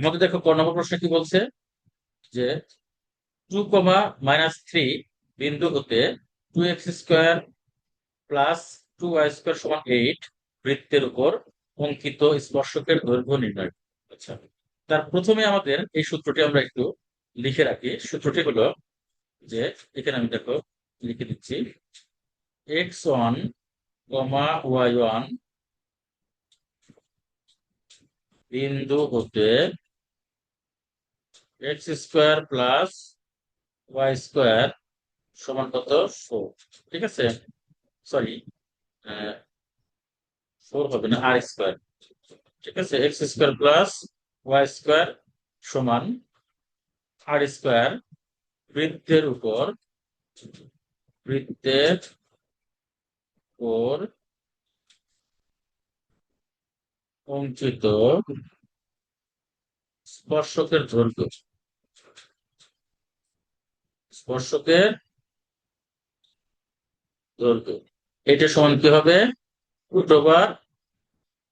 আমাদের দেখো ক নম্বর প্রশ্ন কি বলছে? যে টু কমা মাইনাস থ্রি বিন্দু হতে two x square plus two y square সমান এইট বৃত্তের উপর অঙ্কিত স্পর্শকের দৈর্ঘ্য নির্ণয়। আচ্ছা তার প্রথমে আমাদের এই সূত্রটি আমরা একটু লিখে রাখি। সূত্রটি হলো যে এখানে আমি দেখো লিখে দিচ্ছি x one comma y one বিন্দু হতে x square plus y square সমান কত? ফোর ঠিক আছে? সরি ফোর হবে না আর স্কোয়ার ঠিক আছে? X square plus y square সমান আর স্কোয়ার বৃত্তের উপর বৃত্তের উপর অঙ্কিত স্পর্শকের দৈর্ঘ্য। স্পর্শকের দৈর্ঘ্য। এটা সমান কি হবে? Root over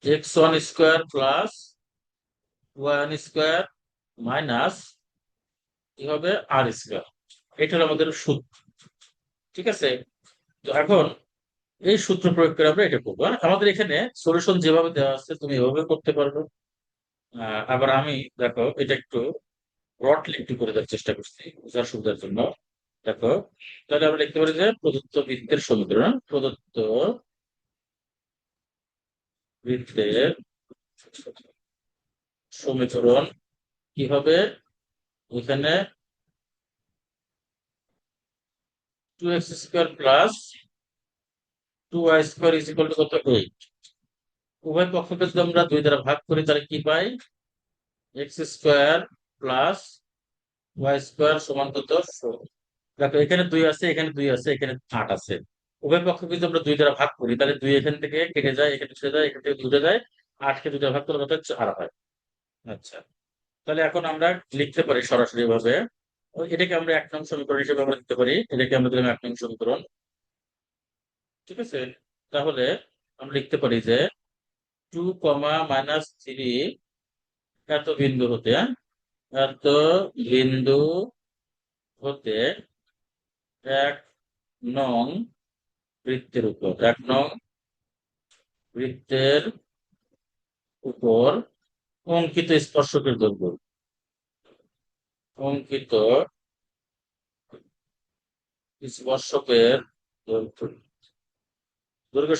x one square plus one square minus কি হবে? আর স্কোয়ার এটা হলো আমাদের সূত্র। ঠিক আছে? তো এখন এই সূত্র প্রয়োগ করে আমরা এটা করব। আমাদের এখানে সলিউশন যেভাবে দেওয়া আছে, তুমি এভাবে করতে পারবে। আবার আমি, দেখো, এটা একটু ব্রডলি একটু করে দেওয়ার চেষ্টা করছি, বোঝার সুবিধার জন্য। দেখো, তাহলে আমরা লিখতে পারি যে প্রদত্ত বৃত্তের সমীকরণ, প্রদত্ত বৃত্তের সমীকরণ কি হবে? এখানে two x square plus two y square is equal to কত? এইট উভয় পক্ষকে যদি আমরা দুই দ্বারা ভাগ করি, তাহলে কি পাই? X square plus y square সমান কত? ফোর দেখো, এখানে দুই আছে, এখানে দুই আছে, এখানে আট আছে। উভয় পক্ষকে যদি আমরা দুই দ্বারা ভাগ করি, তাহলে দুই এখান থেকে কেটে যায়, এখানে চলে যায়, এখান থেকে দুটো যায়, আটকে দুটো ভাগ করলে কত চার হয়। আচ্ছা। তাহলে এখন আমরা লিখতে পারি সরাসরি ভাবে এটাকে আমরা এক নং সমীকরণ হিসেবে আমরা লিখতে পারি। এটাকে আমরা দিলাম এক নং সমীকরণ। ঠিক আছে? তাহলে আমরা লিখতে পারি যে টু কমা মাইনাস থ্রি এত বিন্দু হতে হ্যাঁ? এত বিন্দু হতে এক নং বৃত্তের উপর, এক নং বৃত্তের উপর অঙ্কিত স্পর্শকের দৈর্ঘ্য। অঙ্কিত স্পর্শকের দৈর্ঘ্য।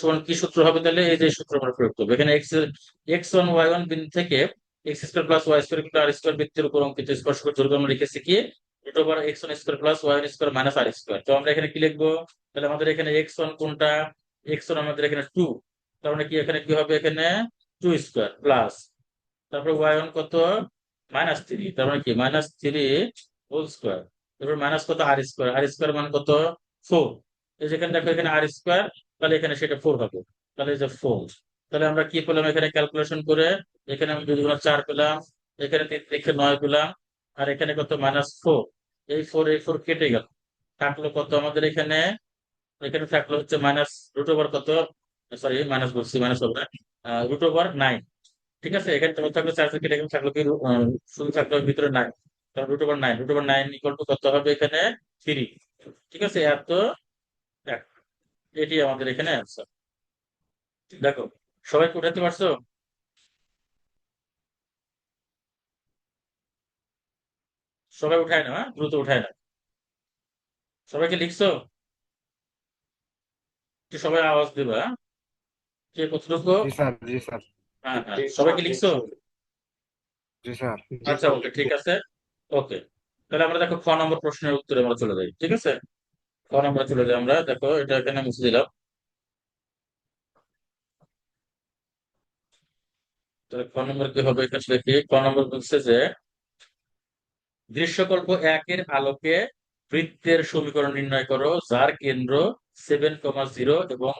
সমান কি সূত্র হবে তাহলে? এই যে সূত্র আমরা প্রয়োগ করব। এখানে x x one y one বিন্দু থেকে x square plus y square r square বৃত্তের উপর অঙ্কিত স্পর্শকের দৈর্ঘ্য আমরা লিখেছি কি? Root over x one square plus y one square minus r square তো আমরা এখানে কি লিখব? তাহলে আমাদের এখানে এক্স ওয়ান কোনটা? এক্স ওয়ান আমাদের এখানে টু তার মানে কি এখানে কি হবে এখানে? টু স্কোয়ার প্লাস তারপরে ওয়াই ওয়ান কত? মাইনাস থ্রি তার মানে কি? মাইনাস থ্রি হোল স্কোয়ার তারপর মাইনাস কত? আর স্কোয়ার আর স্কোয়ার মানে কত? ফোর যেখানে দেখো, এখানে আর স্কোয়ার তাহলে এখানে সেটা ফোর হবে। তাহলে যে ফোর তাহলে আমরা কি পেলাম এখানে ক্যালকুলেশন করে? এখানে আমি দুই চার পেলাম। এখানে তিন দেখে নয় পেলাম। আর এখানে কত মাইনাস ফোর এই ফোর এই ফোর কেটে গেল। থাকল কত আমাদের এখানে? এখানে থাকল হচ্ছে মাইনাস রুট ওভার কত? সরি মাইনাস বলছি মাইনাস হবে রুট ওভার নাইন ঠিক আছে? এখানে তোমার থাকল চার থেকে এখানে থাকল কি? শুধু থাকল ভিতরে নাইন কারণ root over nine root over nine equal to কত হবে এখানে? থ্রি ঠিক আছে? এত এটি আমাদের এখানে অ্যান্সার দেখো, সবাই উঠাতে পারছ? সবাই উঠায় না হ্যাঁ? দ্রুত উঠায় না সবাইকে লিখছো? কি সবাই আওয়াজ দিবা হ্যাঁ? কে কতটুকু? হ্যাঁ হ্যাঁ। সবাইকে লিখছো? আচ্ছা ওকে ঠিক আছে। ওকে। তাহলে আমরা দেখো খ নম্বর প্রশ্নের উত্তরে আমরা চলে যাই ঠিক আছে? খ নম্বরে চলে যাই আমরা। দেখো এটা এখানে মুছে দিলাম। তাহলে ক নম্বর কি হবে? এখানে দেখি ক? নম্বর বলছে যে দৃশ্যকল্প একের আলোকে বৃত্তের সমীকরণ নির্ণয় করো, যার কেন্দ্র সেভেন কমা জিরো এবং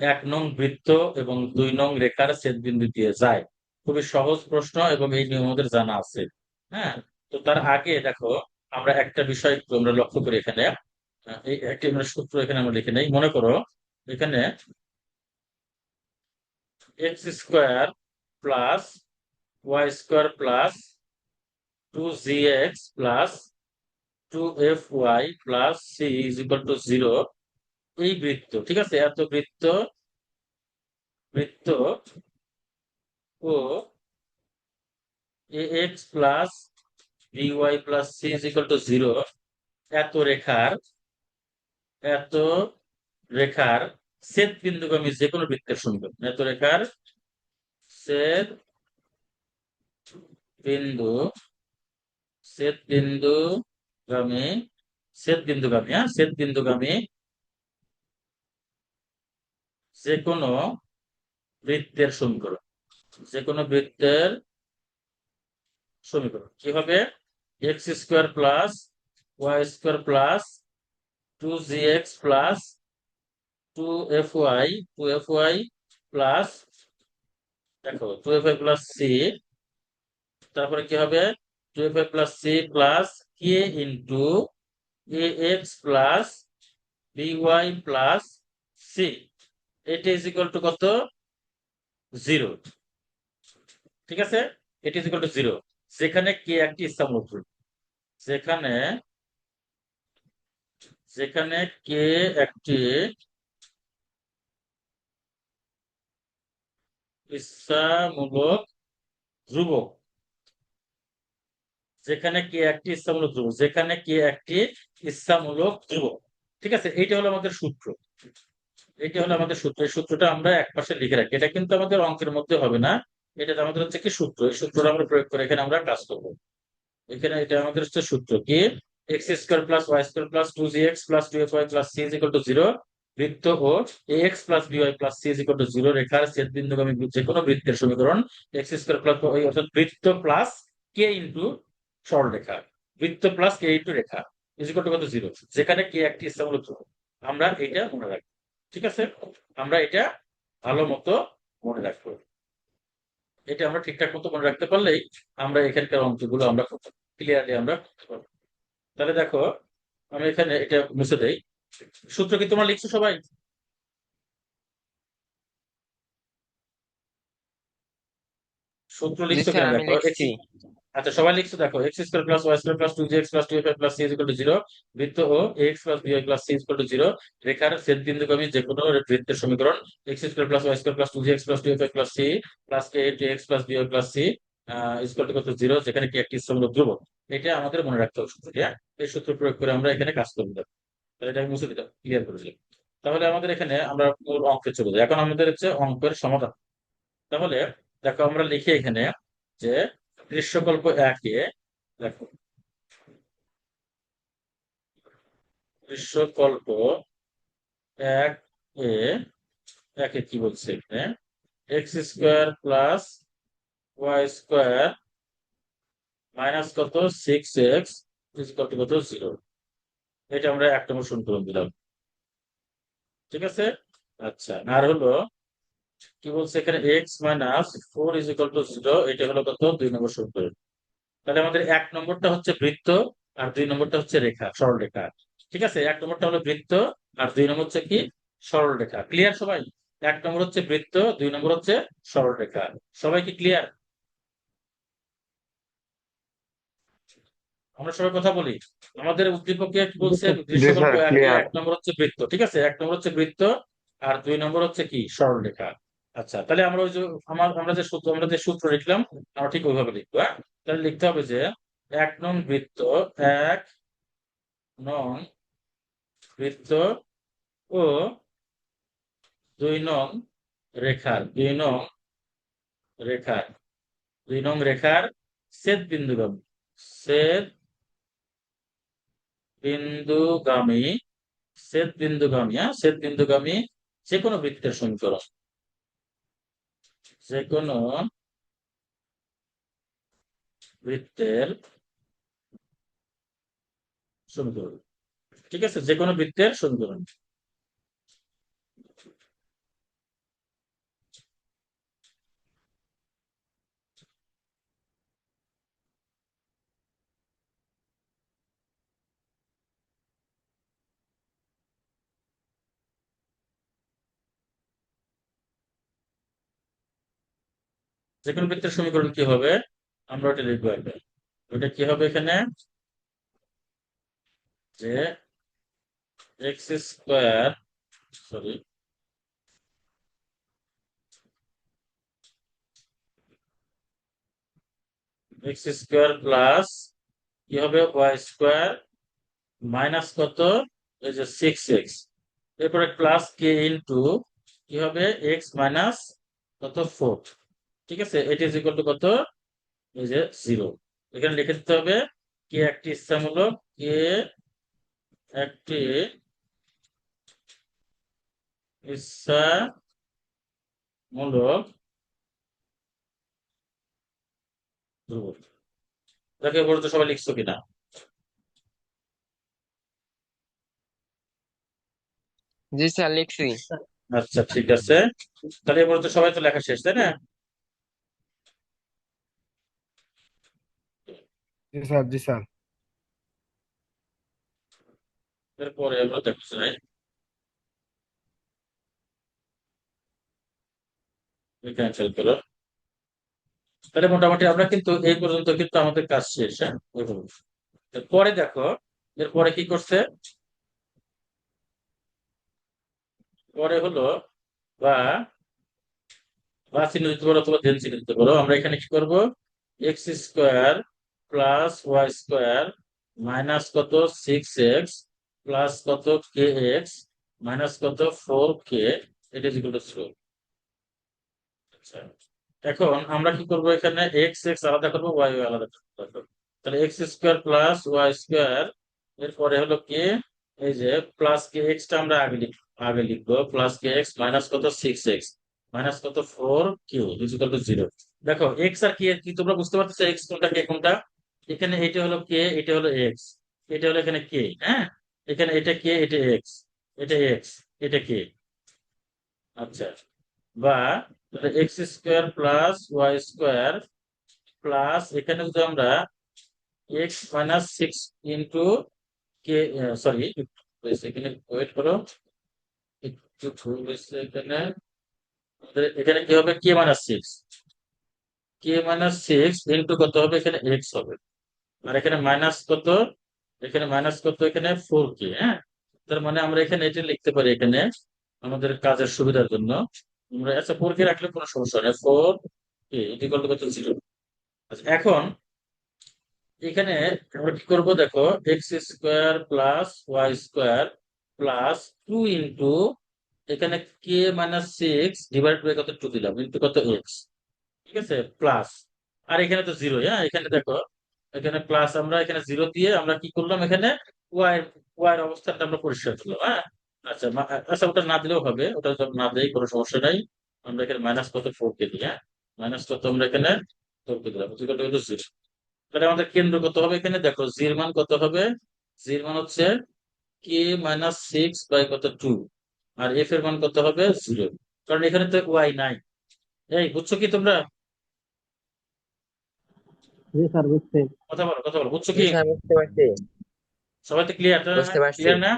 এক নং বৃত্ত এবং দুই নং রেখার ছেদবিন্দু দিয়ে যায়। খুবই সহজ প্রশ্ন এবং এই নিয়ম আমাদের জানা আছে। হ্যাঁ তো তার আগে দেখো, আমরা একটা বিষয় একটু আমরা লক্ষ্য করি এখানে। এই একটি সূত্র এখানে আমরা লিখে নেই। মনে করো, এখানে x square plus y square plus two g x plus two f y plus c is equal to zero এই বৃত্ত, ঠিক আছে? এত বৃত্ত বৃত্ত ও plus b y plus c is equal to zero এত রেখার এত রেখার ছেদ বিন্দুগামী যে কোনো বৃত্তের সমীকরণ, এত রেখার ছেদ বিন্দু ছেদ বিন্দুগামী ছেদ বিন্দুগামী হ্যাঁ? ছেদ বিন্দুগামী যে কোনো বৃত্তের সমীকরণ যে কোনো বৃত্তের সমীকরণ। কি হবে? X square plus y square plus two g x plus two f y two f y plus দেখো two f y plus c তারপরে কি হবে? Two f plus c plus k into a x plus b y plus c এটা is equal to কত? Zero ঠিক আছে? এটা is equal to zero যেখানে কে একটি ইচ্ছামূলক ধ্রুবক যেখানে যেখানে কে একটি ইচ্ছামূলক ধ্রুবক। যেখানে কে একটি ইচ্ছামূলক ধ্রুবক, যেখানে কে একটি ইচ্ছামূলক ধ্রুবক। ঠিক আছে? এইটা হলো আমাদের সূত্র। এইটা হলো আমাদের সূত্র। এই সূত্রটা আমরা এক পাশে লিখে রাখি। এটা কিন্তু আমাদের অঙ্কের মধ্যে হবে না। এটা আমাদের হচ্ছে কি সূত্র। এই সূত্রটা আমরা প্রয়োগ করে এখানে আমরা কাজ করব। এখানে এটা আমাদের হচ্ছে সূত্র কি? X square plus y square plus two g x plus two f y plus c is equal to zero বৃত্ত ও x plus b y plus c is equal to zero রেখার ছেদ বিন্দুগামী যে কোনো বৃত্তের সমীকরণ এক্স স্কোয়ার প্লাস অর্থাৎ বৃত্ত প্লাস কে ইন্টু সরলরেখা। বৃত্ত প্লাস কে ইন্টু রেখা ইজ টু কত? জিরো যেখানে কে একটি ইচ্ছামূলক ধ্রুবক আমরা এটা মনে রাখব। ঠিক আছে? আমরা এটা ভালো মতো মনে রাখব। এটা আমরা ঠিকঠাক মতো মনে রাখতে পারলেই আমরা এখানকার অঙ্কগুলো আমরা ক্লিয়ারলি আমরা করতে পারব। তাহলে দেখো আমি এখানে এটা মুছে দেই। সূত্র কি তোমরা লিখছো সবাই? সূত্র লিখছো কেন? দেখো আচ্ছা সবাই লিখছো দেখো x square plus y square plus two g x plus two f plus c equal to zero বৃত্ত ও x plus b plus c equal to zero রেখার ছেদ বিন্দুগামী যে কোনো বৃত্তের সমীকরণ x square plus y square plus two g x plus two f plus c plus k to x plus b plus c equal to কত? Zero যেখানে কি একটি সমূলক ধ্রুবক। এটা আমাদের মনে রাখতে হবে সূত্রটি হ্যাঁ? এই সূত্র প্রয়োগ করে আমরা এখানে কাজ করে দেবো তাহলে এটা আমি মুছে দিতাম ক্লিয়ার করে দিলাম। তাহলে আমাদের এখানে আমরা মূল অঙ্কে চলে যাই। এখন আমাদের হচ্ছে অঙ্কের সমাধান। তাহলে দেখো, আমরা লিখি এখানে যে দৃশ্যকল্প একে, দেখো। দৃশ্যকল্প এক এ, একে কি বলছে এখানে? X square plus y square minus কত? সিক্স এক্স টু কত? জিরো এটা আমরা এক নম্বর সমীকরণ দিলাম। ঠিক আছে? আচ্ছা আর হলো কি বলছে এখানে x minus four is equal to zero এটা হলো কত? দুই নম্বর সমীকরণ তাহলে আমাদের এক নম্বরটা হচ্ছে বৃত্ত আর দুই নম্বরটা হচ্ছে রেখা সরল রেখা। ঠিক আছে? এক নম্বরটা হলো বৃত্ত আর দুই নম্বর হচ্ছে কি? সরল রেখা। ক্লিয়ার সবাই? এক নম্বর হচ্ছে বৃত্ত দুই নম্বর হচ্ছে সরল রেখা। সবাই কি ক্লিয়ার আমরা সবাই কথা বলি? আমাদের উদ্দীপকে কি বলছে. এক নম্বর হচ্ছে বৃত্ত। ঠিক আছে? এক নম্বর হচ্ছে বৃত্ত আর দুই নম্বর হচ্ছে কি? সরল রেখা। আচ্ছা তাহলে আমরা ওই যে আমার, আমরা যে সূত্র, আমরা যে সূত্র লিখলাম, আমরা ঠিক ওইভাবে লিখব হ্যাঁ? তাহলে লিখতে হবে যে এক নং বৃত্ত এক নং বৃত্ত ও দুই নং রেখার, দুই নং রেখার, দুই নং রেখার ছেদ বিন্দুগামী ছেদ বিন্দুগামী ছেদ বিন্দুগামী হ্যাঁ ছেদ বিন্দুগামী যে কোনো বৃত্তের সমীকরণ যে কোনো বৃত্তের সমীকরণ ঠিক আছে? যে কোনো বৃত্তের সমীকরণ যে কোনো বৃত্তের সমীকরণ কি হবে? আমরা ওটা লিখব একবার। ওটা কি হবে এখানে? যে x square sorry x square plus কি হবে? ওয়াই স্কোয়ার মাইনাস কত? এই যে সিক্স এক্স এরপরে প্লাস কে ইন্টু কি হবে? এক্স মাইনাস কত? ফোর ঠিক আছে? এটি ইজ ইকুয়াল টু কত? এই যে জিরো এখানে লিখে দিতে হবে কে একটি ইচ্ছামূলক কে একটি ইচ্ছামূলক ধ্রুবক। দেখে বলতো সবাই লিখছো কিনা? জি স্যার লিখছি। আচ্ছা ঠিক আছে। তাহলে এবার তো সবাই তো লেখা শেষ তাই না? জি স্যার জি স্যার। এরপরে আমরা দেখতে ক্যান্সেল করো। তাহলে মোটামুটি আমরা কিন্তু এই পর্যন্ত কিন্তু আমাদের কাজ শেষ হ্যাঁ? দেখো, এরপরে কি করছে? পরে হলো, বা বা চিহ্ন দিতে পারো অথবা দেন চিহ্ন দিতে পারো। আমরা এখানে কি করব? X square plus y square minus কত সিক্স এক্স প্লাস কত কে এক্স মাইনাস কত ফোর কে, এটা ইকুয়াল টু আচ্ছা এখন আমরা কি করব এখানে? এক্স এক্স আলাদা করব ওয়াই ওয়াই আলাদা তাহলে x square plus y square এরপরে হলো কে? এই যে প্লাস কে এক্সটা আমরা আগে লিখ আগে লিখব। প্লাস কে এক্স মাইনাস কত? সিক্স এক্স মাইনাস কত? Four q is equal to zero দেখো এক্স আর কি তোমরা বুঝতে পারতেছো? এক্স কোনটা, কে কোনটা? এখানে এটা হলো কে এটা হলো এক্স এটা হলো এখানে কে হ্যাঁ? এখানে এটা কে এটা এক্স এটা এক্স এটা কে আচ্ছা বা x square plus y square plus এখানে যদি আমরা x minus six into k sorry এখানে ওয়েট করো। একটু ভুল হয়েছে এখানে। এখানে কি হবে? K minus six k minus six into কত হবে? এখানে এক্স হবে। আর এখানে মাইনাস কত? এখানে মাইনাস কত? এখানে ফোর কে হ্যাঁ? তার মানে আমরা এখানে এটা লিখতে পারি এখানে আমাদের কাজের সুবিধার জন্য। আমরা আচ্ছা ফোর কে রাখলে কোনো সমস্যা নেই। ফোর কে ইকুয়াল কত? জিরো আচ্ছা এখন এখানে আমরা কি করব? দেখো x square plus y square plus two into এখানে k minus six divide by কত? টু দিলাম ইন্টু কত? এক্স ঠিক আছে? প্লাস আর এখানে তো জিরো হ্যাঁ? এখানে দেখো এখানে প্লাস আমরা এখানে জিরো দিয়ে আমরা কি করলাম? এখানে ওয়াই ওয়াই এর অবস্থানটা আমরা পরিষ্কার করলাম হ্যাঁ? আচ্ছা আচ্ছা ওটা না দিলেও হবে, ওটা না দেই কোনো সমস্যা নাই। আমরা এখানে মাইনাস কত? ফোর কে দিই হ্যাঁ? মাইনাস কত আমরা এখানে ফোর কে দিলাম জিরো জিরো তাহলে আমাদের কেন্দ্র কত হবে এখানে? দেখো জির মান কত হবে? জির মান হচ্ছে কে মাইনাস সিক্স বাই কত? টু আর এফ এর মান কত হবে? জিরো কারণ এখানে তো ওয়াই নাই। এই, বুঝছ কি তোমরা? জি স্যার বুঝছি। কথা বলো কথা বলো বুঝছ কি? স্যার বুঝতে পারছি। সবাই তো ক্লিয়ার বুঝতে পারছি। ক্লিয়ার না?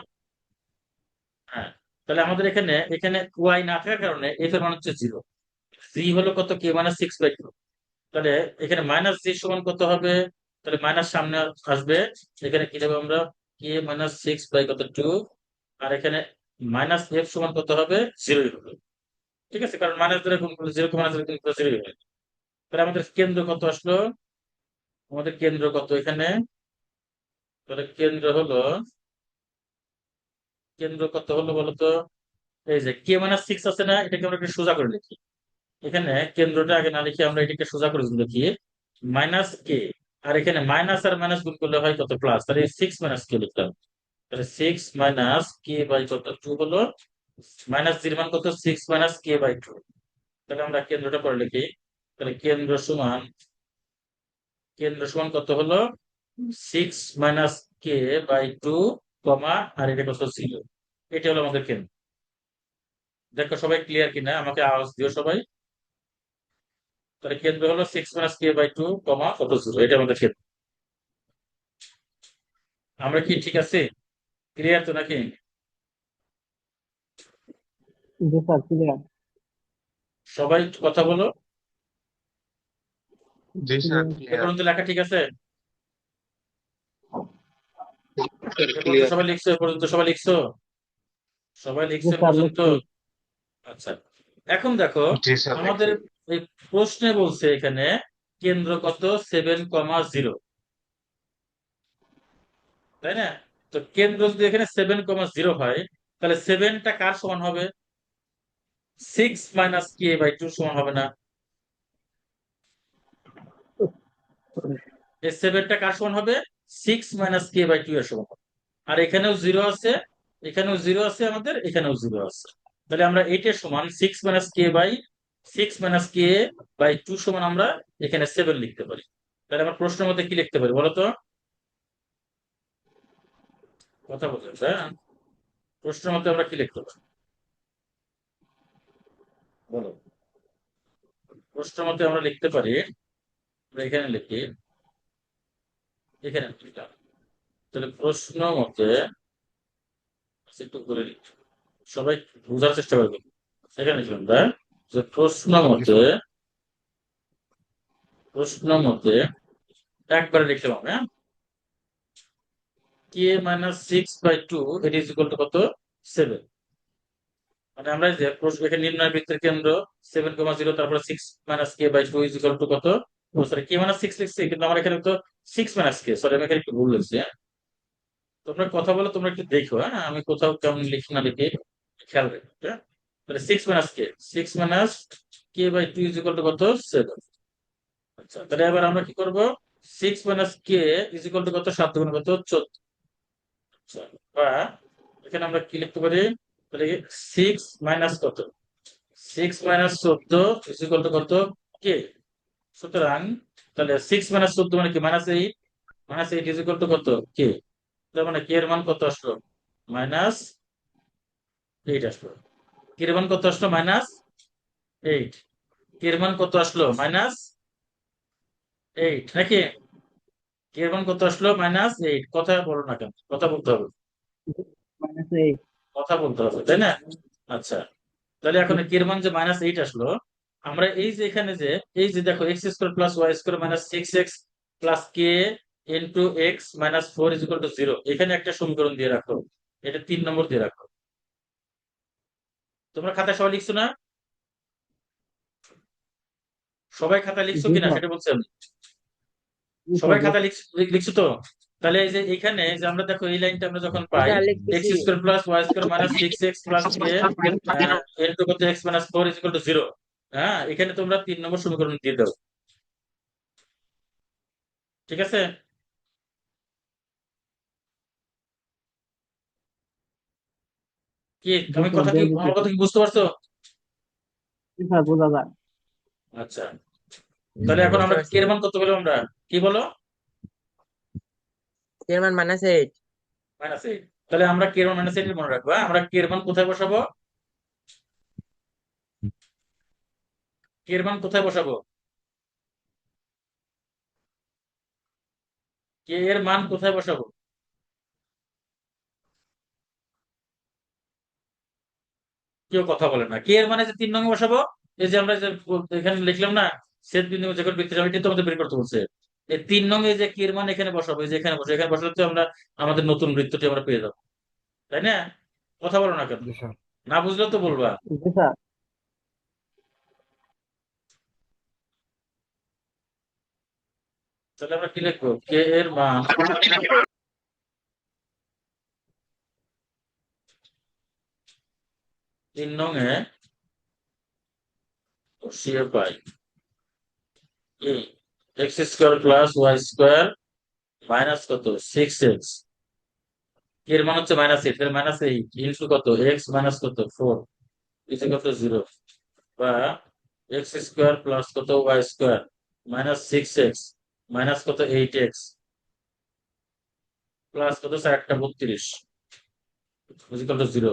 হ্যাঁ তাহলে আমাদের এখানে এখানে ওয়াই না থাকার কারণে এফ এর মান হচ্ছে জিরো জি হলো কত k minus six by two তাহলে এখানে মাইনাস জি সমান কত হবে? তাহলে মাইনাস সামনে আসবে। এখানে কি দেবো আমরা? কে মাইনাস সিক্স বাই কত টু আর এখানে মাইনাস এফ সমান কত হবে? জিরোই হবে। ঠিক আছে? কারণ মাইনাস ধরে গুণ করলে জিরো মাইনাস ধরে গুণ করলে জিরোই হবে। তাহলে আমাদের কেন্দ্র কত আসলো? আমাদের কেন্দ্র কত এখানে? তাহলে কেন্দ্র হলো, কেন্দ্র কত হলো বলতো? এই যে কে মাইনাস সিক্স আছে না, এটাকে আমরা একটু সোজা করে লিখি। এখানে কেন্দ্রটা আগে না লিখে আমরা এটাকে সোজা করে লিখি মাইনাস কে আর এখানে মাইনাস আর মাইনাস গুণ করলে হয় কত প্লাস তাহলে সিক্স মাইনাস কে লিখলাম। তাহলে সিক্স মাইনাস কে বাই কত? টু হলো মাইনাস জির মান কত? Six minus k by two তাহলে আমরা কেন্দ্রটা পরে লিখি। তাহলে কেন্দ্র সমান কেন্দ্র সমান কত হলো? Six minus k by two comma আর এটা কত জিরো এটা হলো আমাদের কেন্দ্র। দেখো সবাই ক্লিয়ার কিনা? আমাকে আওয়াজ দিও সবাই। তাহলে কেন্দ্র হলো six minus k by two comma কত জিরো এটা আমাদের কেন্দ্র। আমরা কি ঠিক আছে? ক্লিয়ার তো নাকি? সবাই কথা বলো। জি স্যার। পর্যন্ত লেখা ঠিক আছে? সবাই লিখছো পর্যন্ত সবাই লিখছো? সবাই লিখছো পর্যন্ত? আচ্ছা। এখন দেখো আমাদের এই প্রশ্নে বলছে এখানে কেন্দ্র কত? Seven comma zero. তাই না? তো কেন্দ্র যদি এখানে সেভেন কমা জিরো হয় তাহলে সেভেনটা কার সমান হবে? Six minus k by two সমান হবে না। এই সেভেনটা কার সমান হবে? Six minus k by two এর সমান। আর এখানেও জিরো আছে, এখানেও জিরো আছে আমাদের, এখানেও জিরো আছে। তাহলে আমরা এইটার সমান six minus k by six minus k by two সমান আমরা এখানে সেভেন লিখতে পারি। তাহলে আমরা প্রশ্নের মধ্যে কি লিখতে পারি বলতো? কথা বলতে হ্যাঁ? প্রশ্নের মধ্যে আমরা কি লিখতে পারি? বলো। প্রশ্নের মধ্যে আমরা লিখতে পারি এখানে লিখি, এখানে তাহলে প্রশ্ন মতে একটু করে সবাই বোঝার চেষ্টা করবে। এখানে লিখলাম তাই যে প্রশ্ন মতে প্রশ্ন মতে একবারে লিখলাম হ্যাঁ? K minus six by two এটি ইজ ইকুয়াল টু কত? সেভেন মানে আমরা যে প্রশ্ন এখানে নির্ণয় বৃত্তের কেন্দ্র সেভেন কমা জিরো তারপরে six minus k by two is equal to কত? কে মাইনাস সিক্স কিন্তু আমার এখানে তো সিক্স মাইনাস কে সরি আমি এখানে একটু ভুল লিখছি হ্যাঁ? তোমরা কথা বলো, তোমরা একটু দেখো হ্যাঁ? আমি কোথাও কেমন লিখি না লিখি, খেয়াল রেখো তাহলে six minus k six minus k by two is equal to কত? সেভেন আচ্ছা তাহলে এবার আমরা কি করব? Six minus k is equal to কত? সাত গুণ কত? চোদ্দ। আচ্ছা বা এখানে আমরা কি লিখতে পারি? তাহলে সিক্স মাইনাস কত? সিক্স মাইনাস চোদ্দ ইজ ইকুয়াল টু কত? কে সুতরাং তাহলে সিক্স মাইনাস চোদ্দ মানে কি? Minus eight minus eight is equal to কত? কে তার মানে কে এর মান কত আসলো? মাইনাস এইট আসলো। কে এর মান কত আসলো? মাইনাস এইট কে এর মান কত আসলো? মাইনাস এইট নাকি? কে এর মান কত আসলো? মাইনাস এইট কথা বলো না কেন? কথা বলতে হবে। মাইনাস এইট কথা বলতে হবে তাই না? আচ্ছা। তাহলে এখন কে এর মান যে মাইনাস এইট আসলো আমরা এই যে এখানে যে এই যে দেখো x square plus y square minus six x plus k into x minus four is equal to zero এখানে একটা সমীকরণ দিয়ে রাখো। এটা তিন নম্বর দিয়ে রাখো। তোমরা খাতায় সবাই লিখছো না? সবাই খাতা লিখছো কিনা সেটা বলছি আমি। সবাই খাতা লিখছো লিখছো তো? তাহলে এই যে এখানে যে আমরা দেখো এই লাইনটা আমরা যখন পাই x. Square plus y square minus six x plus k into কত x minus four is equal to zero হ্যাঁ এখানে তোমরা তিন নম্বর সমীকরণ দিয়ে দাও। ঠিক আছে? কি তুমি কথা কি আমার কথা কি বুঝতে পারছ? বোঝা যায়। আচ্ছা। তাহলে এখন আমরা কে এর মান কত পেলাম আমরা? কি বলো? এর মান তাহলে আমরা কে এর মান মনে রাখব হ্যাঁ? আমরা কে এর মান কোথায় বসাবো? এর মান কোথায় বসাবো? কে এর মান কোথায় বসাবো? কেউ কথা বলে না। কে এর মানে যে তিন নং বসাবো এই যে আমরা যে এখানে লিখলাম না সেট বিন্দু যখন বৃত্তি এটা তো আমাদের বের করতে বলছে এই তিন নং এ যে কে এর মান এখানে বসাবো এই যে এখানে বসে এখানে বসালে তো আমরা আমাদের নতুন বৃত্তটি আমরা পেয়ে যাব। তাই না? কথা বলো না কেন? না বুঝলে তো বলবা জি স্যার তাহলে আমরা কি লিখব? কে এর মান তিন নং এ বসিয়ে পাই x square plus y square minus কত? Six x. এর মান হচ্ছে মাইনাস এইট? তাহলে মাইনাস এইট। ইন্টু কত? এক্স মাইনাস কত? ফোর। ইজ কত? জিরো। বা এক্স স্কোয়ার প্লাস কত? Y square minus six x. Minus কত এইট এক্স? প্লাস কত স্যার? একটা বত্রিশ। Is equal to zero.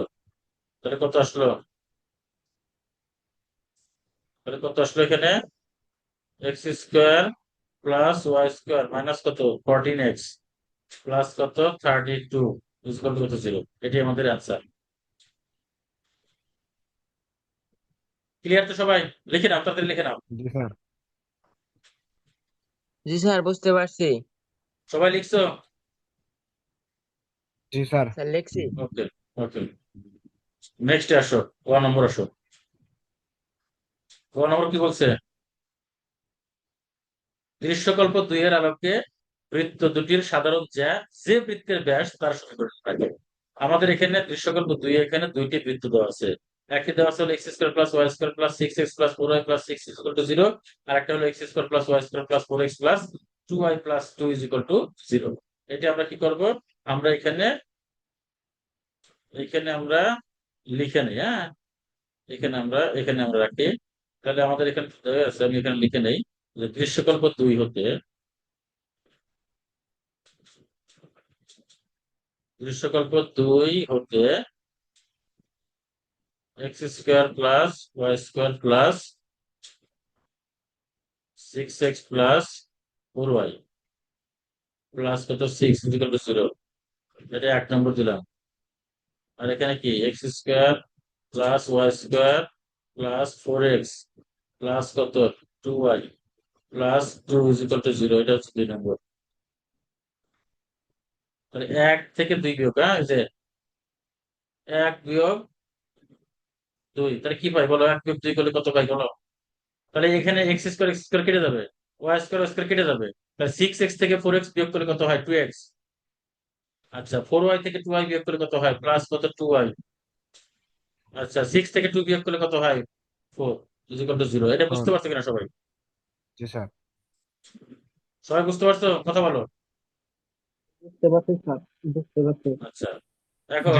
তাহলে কত আসলো? তাহলে কত আসলো এখানে? X square plus y square minus কত? Fourteen x. প্লাস কত? Thirty two. Is equal to কত? জিরো। এটি আমাদের অ্যান্সার। ক্লিয়ার তো সবাই? লিখে নাও, তাড়াতাড়ি লিখে নাও। জি স্যার বুঝতে পারছি। সবাই লিখছো? জি স্যার। স্যার লিখছি। ওকে ওকে। নেক্সট আসো ক নম্বর আসো। ক নম্বর কি বলছে? দৃশ্যকল্প দুই এর আলোকে বৃত্ত দুটির সাধারণ জ্যা যে বৃত্তের ব্যাস তার সমীকরণ থাকে। আমাদের এখানে দৃশ্যকল্প দুই এখানে দুইটি বৃত্ত দেওয়া আছে। একটি দেওয়া হলো x square plus y plus plus four plus six equal to zero আর একটা হলো x plus plus plus two y plus two is equal to zero এটা আমরা কি করব? আমরা এখানে এখানে আমরা লিখে নিই হ্যাঁ? এখানে আমরা এখানে আমরা রাখি। তাহলে আমাদের এখানে আছে আমি এখানে লিখে নেই যে দৃশ্যকল্প দুই হতে দৃশ্যকল্প দুই হতে x square plus y square plus six x plus four y plus কত? Six is equal to zero এটা এক নম্বর দিলাম। আর এখানে কি? X square plus y square plus four x plus কত? Two y plus two is equal to zero এটা হচ্ছে দুই নম্বর। তাহলে এক থেকে দুই বিয়োগ হ্যাঁ যে এক বিয়োগ দুই তাহলে কি পাই বলো? এক বিয়োগ দুই করলে কত পাই বলো? তাহলে এখানে এক্স স্কোয়ার এক্স স্কোয়ার কেটে যাবে। ওয়াই স্কোয়ার স্কোয়ার কেটে যাবে। তাহলে সিক্স এক্স থেকে ফোর এক্স বিয়োগ করলে কত হয়? টু এক্স আচ্ছা ফোর ওয়াই থেকে টু ওয়াই বিয়োগ করলে কত হয়? প্লাস কত? টু ওয়াই আচ্ছা সিক্স থেকে টু বিয়োগ করলে কত হয়? ফোর ইজিক্যাল টু জিরো এটা বুঝতে পারছ কিনা সবাই? জি স্যার। সবাই বুঝতে পারছ? কথা বলো। বুঝতে পারছি স্যার। বুঝতে পারছি। আচ্ছা এখন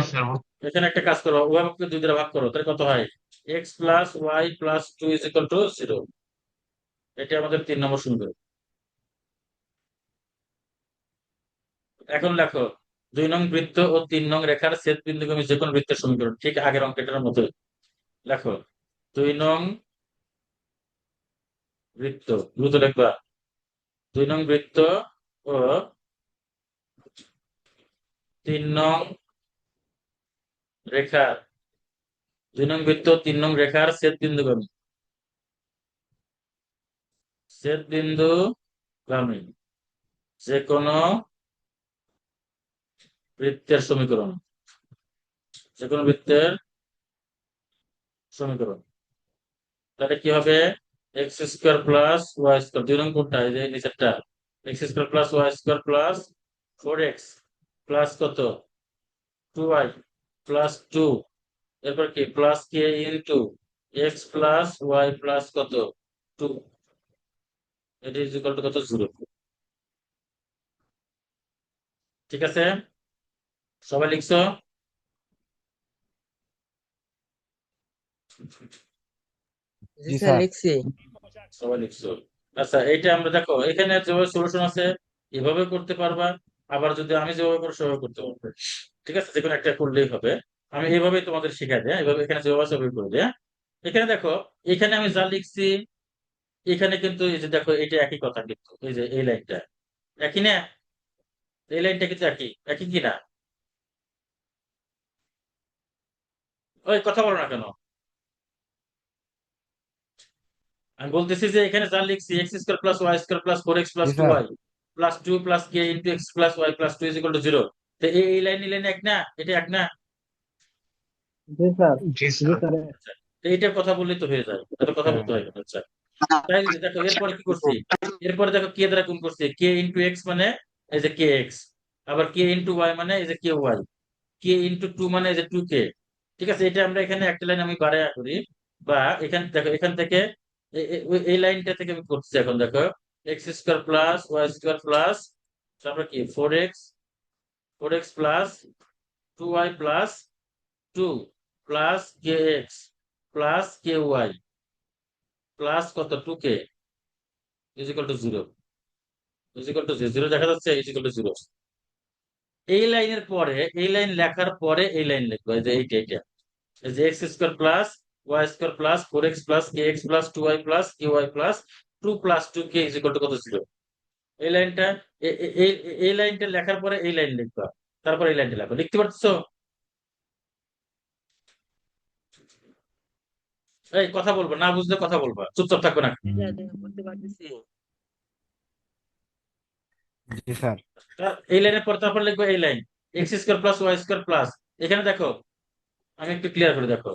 এখানে একটা কাজ করো উভয়পক্ষকে দুই দ্বারা ভাগ করো, তাহলে কত হয়? X plus y plus two is equal to zero এটা আমাদের তিন নম্বর সমীকরণ এখন লেখো, দুই নং বৃত্ত ও তিন নং রেখার ছেদ বিন্দুগামী যে কোনো বৃত্তের সমীকরণ, ঠিক আগের অঙ্কটার মতো লেখো, দুই নং বৃত্ত, দ্রুত লেখবা। দুই নং বৃত্ত ও তিন নং রেখার দুই নং বৃত্ত, তিন নং রেখার ছেদ বিন্দুগামী ছেদ বিন্দু গামী যে কোনো বৃত্তের সমীকরণ, যে কোনো বৃত্তের সমীকরণ। তাহলে কি হবে? X square plus y square, দুই নং কোনটা? এই যে নিচেরটা। X square plus y square plus four x plus কত? Two y. প্লাস টু এরপর কি? Plus k into x plus y plus কত? টু এটা ইজ ইকুয়াল টু কত? জিরো ঠিক আছে? সবাই লিখছো? সবাই লিখছো। আচ্ছা এইটা আমরা দেখো এখানে যেভাবে সলিউশন আছে এভাবে করতে পারবা। আবার যদি আমি যেভাবে করি সেভাবে করতে পারবে ঠিক আছে? যে কোনো একটা করলেই হবে। আমি এইভাবেই তোমাদের শিখাই দিই হ্যাঁ? এভাবে এখানে যেভাবে ওইভাবে করে দিই হ্যাঁ? এখানে দেখো এখানে আমি যা লিখছি এখানে কিন্তু এই যে দেখো এটা একই কথা কিন্তু এই যে এই লাইনটা। একই না? এই লাইনটা কিন্তু একই একই কি না? ওই কথা বলো না কেন? আমি বলতেছি যে এখানে যা লিখছি x square plus y square plus four x plus two y plus two plus k into x plus y plus two is equal to zero তো এই লাইন এই লাইন এক না এটা এক না জি স্যার। জি জি স্যার। স্যার। তো এইটার কথা বললেই তো হয়ে যায়। এটা কথা বলতে হয় আচ্ছা। তাই দেখো এরপরে কি করছি? এরপরে দেখো কে দ্বারা গুণ করছি। কে ইন্টু এক্স মানে এই যে কে এক্স আবার কে ইন্টু ওয়াই মানে এই যে k y k into two মানে এই যে টু কে ঠিক আছে? এটা আমরা এখানে একটা লাইন আমি বাড়াইয়া করি। বা এখান দেখো এখান থেকে এই লাইনটা থেকে আমি করছি এখন দেখো। X square plus y square plus তারপর কি? Four x four x plus two y plus two plus k x plus k y plus কত? Two k is equal to zero zero দেখা যাচ্ছে ইজিক্যাল টু জিরো এই লাইনের পরে, এই line লেখার পরে এই লাইন লিখব, এই যে এইটা এইটা। এই যে x square plus y square plus four x plus k x plus two y plus k y plus two plus two k is equal to কত জিরো এই লাইনটা এই লাইনটা লেখার পরে এই লাইন লিখবা তারপর এই লাইনটা লেখো। লিখতে পারছ এই কথা বলব না বুঝলে কথা বলবা। চুপচাপ থাকবে না। এই লাইনের পর তারপর লিখব এই line. X square plus y square plus এখানে দেখো আমি একটু ক্লিয়ার করে দেখো।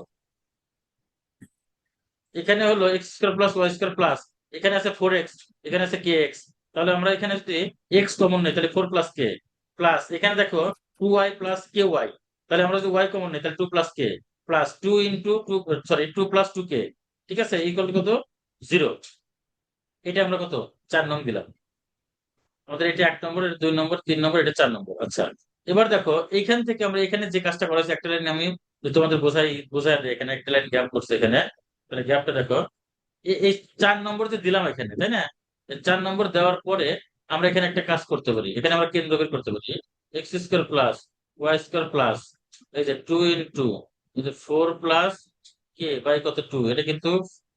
এখানে হলো x square plus y square plus এখানে আছে ফোর এক্স এখানে আছে কে এক্স তাহলে আমরা এখানে যদি এক্স কমন নেই, তাহলে ফোর প্লাস কে প্লাস এখানে দেখো two y plus k y তাহলে আমরা যদি ওয়াই কমন নেই, তাহলে two plus k plus two into two sorry two plus two k ঠিক আছে? ইকুয়াল কত? জিরো এটা আমরা কত? চার নং দিলাম। আমাদের এটা এক নম্বর দুই নম্বর, তিন নম্বর, এটা চার নম্বর। আচ্ছা। এবার দেখো এইখান থেকে আমরা এখানে যে কাজটা করা হয়েছে, একটা লাইন আমি তোমাদের বোঝাই বোঝাই এখানে একটা লাইন গ্যাপ করছে এখানে। তাহলে গ্যাপটা দেখো এই চার নম্বর যে দিলাম এখানে, তাই না? চার নম্বর দেওয়ার পরে আমরা এখানে একটা কাজ করতে পারি। এখানে আমরা কেন্দ্র বের করতে পারি। X square plus y square plus এই যে টু ইন্টু এই যে ফোর প্লাস কে বাই কত টু এটা কিন্তু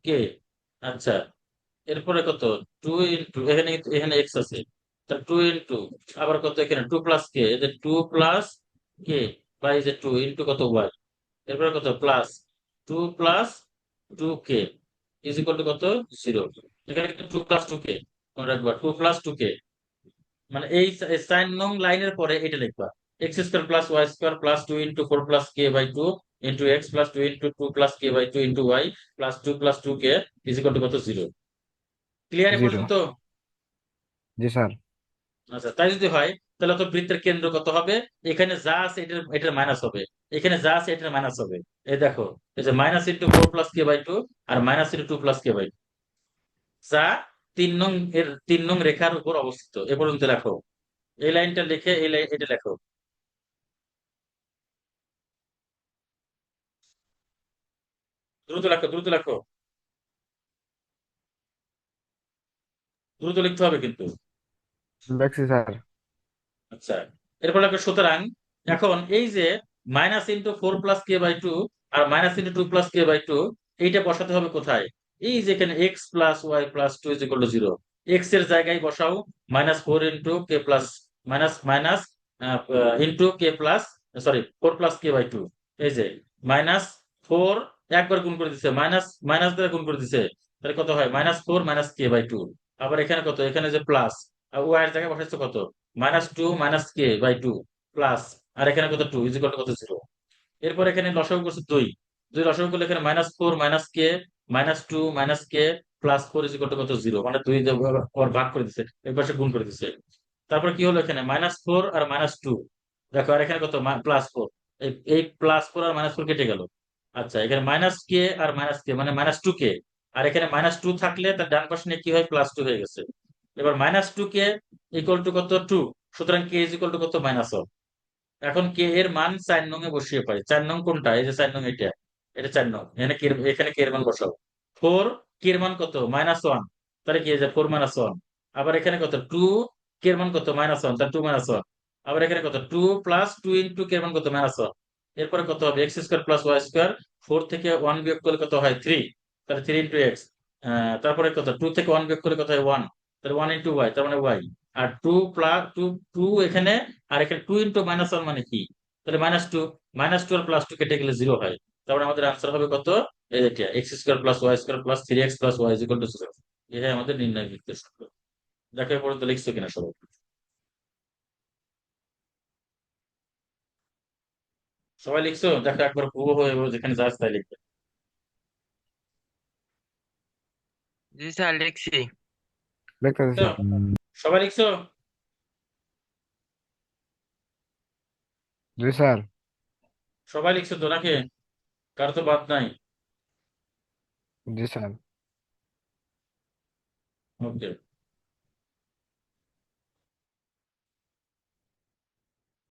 কে আচ্ছা এরপরে কত? টু ইন্টু এখানে কিন্তু- এখানে এক্স আছে। তা টু ইন্টু আবার কত এখানে? টু প্লাস কে এই যে টু প্লাস কে বাই যে টু ইন্টু কত ওয়াই এরপরে কত? Plus two plus two k is equal to কত? জিরো এখানে টু প্লাস টু কে মনে রাখবা টু প্লাস টু কে মানে এই সাইন নং লাইনের পরে এটা লিখবা x square plus y square plus two into four plus k by two into x plus two into two plus k by two into y plus two plus two k is equal to কত? Zero clear Zero. পর্যন্ত জি sir. আচ্ছা তাই যদি হয় তাহলে তো বৃত্তের কেন্দ্র কত হবে? এখানে যা আছে এটার এটার মাইনাস হবে। এখানে যা আছে এটার মাইনাস হবে। এই দেখো, এই যে minus into four plus k by two R minus into two plus k by two যা তিন নং এর, তিন নং রেখার উপর অবস্থিত। এ পর্যন্ত লেখো। এই লাইনটা লিখে এই লাইন এটা লেখো। দ্রুত লেখো দ্রুত লেখো। দ্রুত লিখতে হবে কিন্তু। দেখছি স্যার। আচ্ছা এরপর লেখো সুতরাং এখন এই যে minus into four plus k by two R minus into two plus k by two এইটা বসাতে হবে কোথায়? এই যে এখানে x plus y plus two is equal zero এক্সের জায়গায় বসাও minus four into k plus minus minus into k plus sorry four plus k by two এই যে মাইনাস ফোর একবার গুণ করে দিছে মাইনাস মাইনাস দ্বারা গুণ করে দিছে, তাহলে কত হয়? Minus four minus k by two আবার এখানে কত? এখানে যে প্লাস ওয়াই এর জায়গায় বসাইছে কত? Minus two minus k by two plus আর এখানে কত টু ইজ কত জিরো এরপর এখানে লসাগু করছে দুই। দুই লসাগু করলে এখানে minus four minus k minus two minus k plus four is কত জিরো মানে দুই ওর ভাগ করে দিছে এর পাশে গুণ করে দিছে। তারপর কি হলো এখানে? মাইনাস ফোর আর মাইনাস টু দেখো, আর এখানে কত? প্লাস ফোর এই প্লাস ফোর আর মাইনাস ফোর কেটে গেল। আচ্ছা এখানে মাইনাস কে আর মাইনাস কে মানে মাইনাস টু কে আর এখানে মাইনাস টু থাকলে তার ডান পাশে কি হয়? প্লাস টু হয়ে গেছে। এবার minus two k equal to কত? টু সুতরাং কে ইজ ইকুয়াল টু কত? মাইনাস ওয়ান এখন কে এর মান চার নং এ বসিয়ে পাই। চার নং কোনটা? এই যে চার নং এটা। এটা চার নং। এখানে কে এখানে কে এর মান বসাবো। ফোর কে এর মান কত? মাইনাস ওয়ান তাহলে কি ফোর মাইনাস ওয়ান আবার এখানে কত? টু কে এর মান কত? মাইনাস ওয়ান তাহলে টু মাইনাস ওয়ান আবার এখানে কত? Two plus two into k এর মান কত? মাইনাস ওয়ান এরপরে কত হবে? X square plus y square four থেকে ওয়ান বিয়োগ করলে কত হয়? থ্রি তাহলে থ্রি ইন্টু এক্স তারপরে কত? টু থেকে ওয়ান বিয়োগ করলে কত হয়? ওয়ান তাহলে ওয়ান ইন্টু ওয়াই তার মানে ওয়াই আর টু প্লাস টু টু এখানে, আর এখানে টু ইন্টু মাইনাস ওয়ান মানে কি? তাহলে মাইনাস টু মাইনাস টু আর প্লাস টু কেটে গেলে জিরো হয়। তারপরে আমাদের আনসার হবে কত? এটা x square plus y square plus three x plus y equal to zero এটাই আমাদের নির্ণয় বৃত্তের সূত্র দেখো এ পর্যন্ত লিখছো কিনা সবাই। সবাই লিখছো? দেখো একবার পুরো হয়ে যেখানে যাস তাই লিখবে। জি স্যার, লিখছি। দেখতেছি সবাই লিখছো জি স্যার সবাই লিখছো তো নাকি কার তো বাদ নাই জি স্যার ওকে